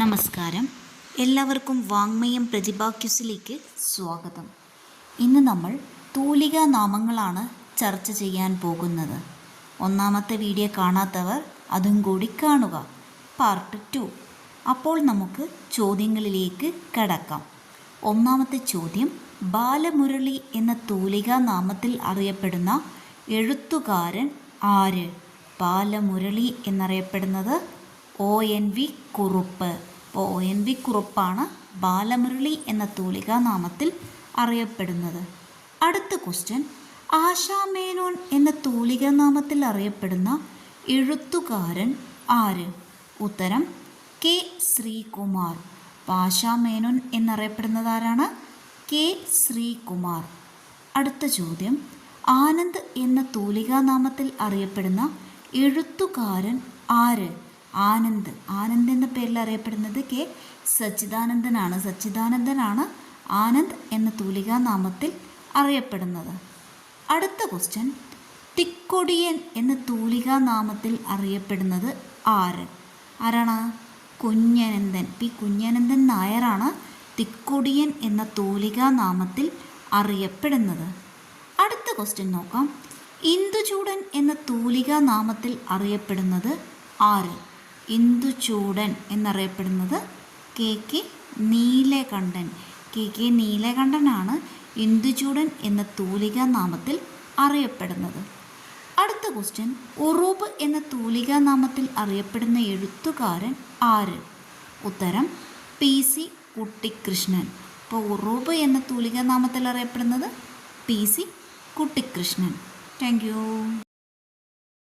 നമസ്കാരം. എല്ലാവർക്കും വാങ്മയം പ്രതിഭാക്യുസിലേക്ക് സ്വാഗതം. ഇന്ന് നമ്മൾ തൂലിക നാമങ്ങളാണ് ചർച്ച ചെയ്യാൻ പോകുന്നത്. ഒന്നാമത്തെ വീഡിയോ കാണാത്തവർ അതും കൂടി കാണുക. Part two. അപ്പോൾ നമുക്ക് ചോദ്യങ്ങളിലേക്ക് കടക്കാം. ഒന്നാമത്തെ ചോദ്യം ബാലമുരളി എന്ന തൂലിക നാമത്തിൽ അറിയപ്പെടുന്ന എഴുത്തുകാരൻ ആര്? ബാലമുരളി എന്നറിയപ്പെടുന്നത് ഒ എൻ വി കുറുപ്പ്. അപ്പോൾ ഒ എൻ വി കുറുപ്പാണ് ബാലമുരളി എന്ന തൂലികാ നാമത്തിൽ അറിയപ്പെടുന്നത്. അടുത്ത ക്വസ്റ്റ്യൻ ആശാമേനോൻ എന്ന തൂലികാ നാമത്തിൽ അറിയപ്പെടുന്ന എഴുത്തുകാരൻ ആര്? ഉത്തരം കെ ശ്രീകുമാർ. ആശാ മേനോൻ എന്നറിയപ്പെടുന്നത് ആരാണ്? കെ ശ്രീകുമാർ. അടുത്ത ചോദ്യം ആനന്ദ് എന്ന തൂലികാ നാമത്തിൽ അറിയപ്പെടുന്ന എഴുത്തുകാരൻ ആര്? ആനന്ദ്. ആനന്ദ് എന്ന പേരിൽ അറിയപ്പെടുന്നത് കെ സച്ചിദാനന്ദനാണ്. സച്ചിദാനന്ദനാണ് ആനന്ദ് എന്ന തൂലികാ നാമത്തിൽ അറിയപ്പെടുന്നത്. അടുത്ത ക്വസ്റ്റ്യൻ തിക്കൊടിയൻ എന്ന തൂലികാ നാമത്തിൽ അറിയപ്പെടുന്നത് ആര്? ആരാണ്? കുഞ്ഞനന്ദൻ. പി കുഞ്ഞനന്ദൻ നായരാണ് തിക്കൊടിയൻ എന്ന തൂലികാ നാമത്തിൽ അറിയപ്പെടുന്നത്. അടുത്ത ക്വസ്റ്റ്യൻ നോക്കാം. ഇന്ദുചൂടൻ എന്ന തൂലികാ നാമത്തിൽ അറിയപ്പെടുന്നത് ആര്? ഇന്ദുചൂടൻ എന്നറിയപ്പെടുന്നത് K K Neelakantan. K K നീലകണ്ഠനാണ് Induchoodan എന്ന തൂലികാ നാമത്തിൽ അറിയപ്പെടുന്നത്. അടുത്ത ക്വസ്റ്റ്യൻ ഉറൂബ് എന്ന തൂലികാ നാമത്തിൽ അറിയപ്പെടുന്ന എഴുത്തുകാരൻ ആര്? ഉത്തരം പി സി കുട്ടിക്കൃഷ്ണൻ അപ്പോൾ ഉറൂബ് എന്ന തൂലികാ നാമത്തിൽ അറിയപ്പെടുന്നത് P C Kuttikrishnan thank you